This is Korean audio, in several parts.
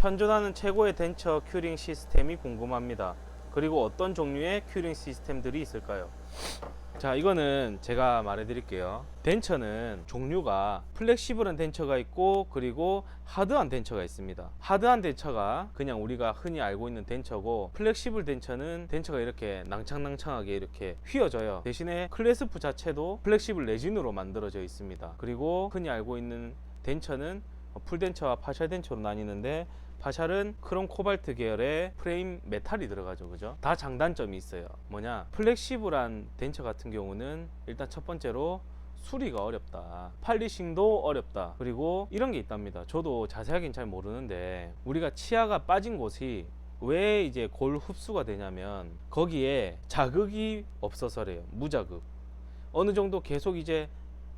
현존하는 최고의 덴처 큐링 시스템이 궁금합니다. 그리고 어떤 종류의 큐링 시스템들이 있을까요? 자, 이거는 제가 말해 드릴게요. 덴처는 종류가 플렉시블한 덴처가 있고 그리고 하드한 덴처가 있습니다. 하드한 덴처가 그냥 우리가 흔히 알고 있는 덴처고 플렉시블 덴처는 덴처가 이렇게 낭창낭창하게 이렇게 휘어져요. 대신에 클래스프 자체도 플렉시블 레진으로 만들어져 있습니다. 그리고 흔히 알고 있는 덴처는 풀덴처와 파샬 덴처로 나뉘는데 파샬은 크롬 코발트 계열의 프레임 메탈이 들어가죠. 그죠? 다 장단점이 있어요. 뭐냐? 플렉시블한 덴처 같은 경우는 일단 첫 번째로 수리가 어렵다. 팔리싱도 어렵다. 그리고 이런 게 있답니다. 저도 자세하게는 잘 모르는데 우리가 치아가 빠진 곳이 왜 이제 골 흡수가 되냐면 거기에 자극이 없어서래요. 무자극. 어느 정도 계속 이제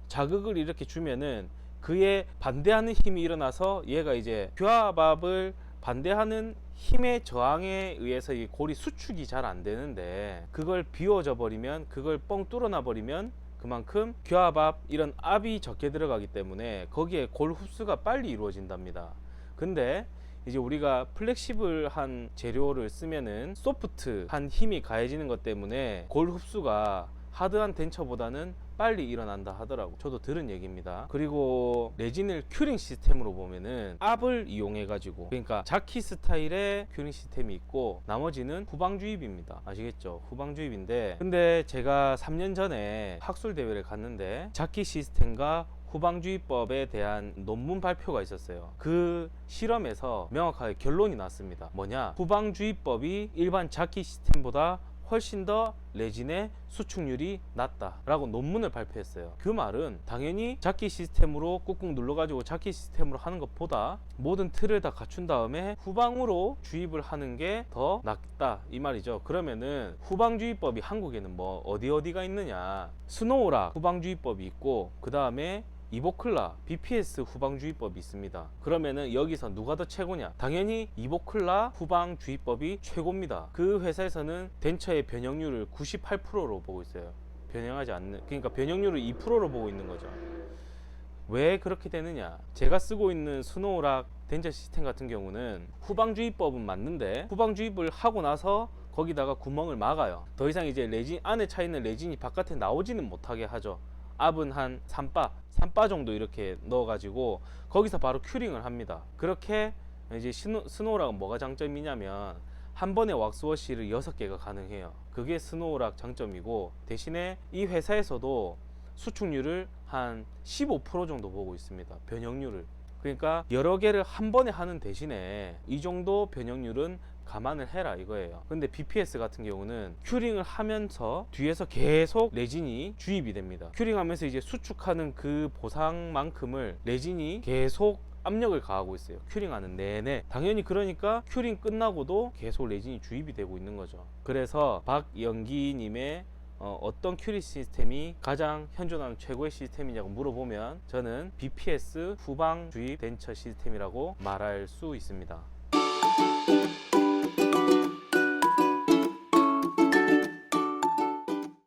자극을 이렇게 주면은 그에 반대하는 힘이 일어나서 얘가 이제 교합압을 반대하는 힘의 저항에 의해서 이 골이 수축이 잘 안 되는데 그걸 비워져 버리면 그걸 뻥 뚫어놔 버리면 그만큼 교합압 이런 압이 적게 들어가기 때문에 거기에 골 흡수가 빨리 이루어진답니다. 근데 이제 우리가 플렉시블한 재료를 쓰면은 소프트한 힘이 가해지는 것 때문에 골 흡수가 하드한 덴처보다는 빨리 일어난다 하더라고 저도 들은 얘기입니다 그리고 레진을 큐링 시스템으로 보면은 압을 이용해 가지고 그러니까 자키 스타일의 큐링 시스템이 있고 나머지는 후방 주입입니다 아시겠죠 후방 주입인데 근데 제가 3년 전에 학술 대회를 갔는데 자키 시스템과 후방주의법에 대한 논문 발표가 있었어요. 그 실험에서 명확하게 결론이 났습니다. 뭐냐? 후방주의법이 일반 자키 시스템보다 훨씬 더 레진의 수축률이 낮다라고 논문을 발표했어요. 그 말은 당연히 자키 시스템으로 꾹꾹 눌러가지고 자키 시스템으로 하는 것보다 모든 틀을 다 갖춘 다음에 후방으로 주입을 하는 게 더 낫다 이 말이죠. 그러면은 후방주의법이 한국에는 뭐 어디 어디가 있느냐? 스노우락 후방주의법이 있고 그 다음에 이보클라 BPS 후방주의법이 있습니다. 그러면은 여기서 누가 더 최고냐? 당연히 이보클라 후방주의법이 최고입니다. 그 회사에서는 덴처의 변형률을 98%로 보고 있어요. 변형하지 않는 그러니까 변형률을 2%로 보고 있는 거죠. 왜 그렇게 되느냐? 제가 쓰고 있는 스노우락 덴처 시스템 같은 경우는 후방주의법은 맞는데 후방주입을 하고 나서 거기다가 구멍을 막아요. 더 이상 이제 레진 안에 차 있는 레진이 바깥에 나오지는 못하게 하죠. 압은 한 3바, 3바 정도 이렇게 넣어가지고 거기서 바로 큐링을 합니다. 그렇게 이제 스노, 스노우락은 뭐가 장점이냐면 한 번에 왁스워시를 6개가 가능해요. 그게 스노우락 장점이고 대신에 이 회사에서도 수축률을 한 15% 정도 보고 있습니다. 변형률을. 그러니까 여러 개를 한 번에 하는 대신에 이 정도 변형률은 감안을 해라 이거예요. 근데 BPS 같은 경우는 큐링을 하면서 뒤에서 계속 레진이 주입이 됩니다. 큐링하면서 이제 수축하는 그 보상만큼을 레진이 계속 압력을 가하고 있어요. 큐링하는 내내. 당연히 그러니까 큐링 끝나고도 계속 레진이 주입이 되고 있는 거죠. 그래서 박영기님의 어, 어떤 큐리 시스템이 가장 현존하는 최고의 시스템이냐고 물어보면 저는 BPS 후방 주입 덴처 시스템이라고 말할 수 있습니다.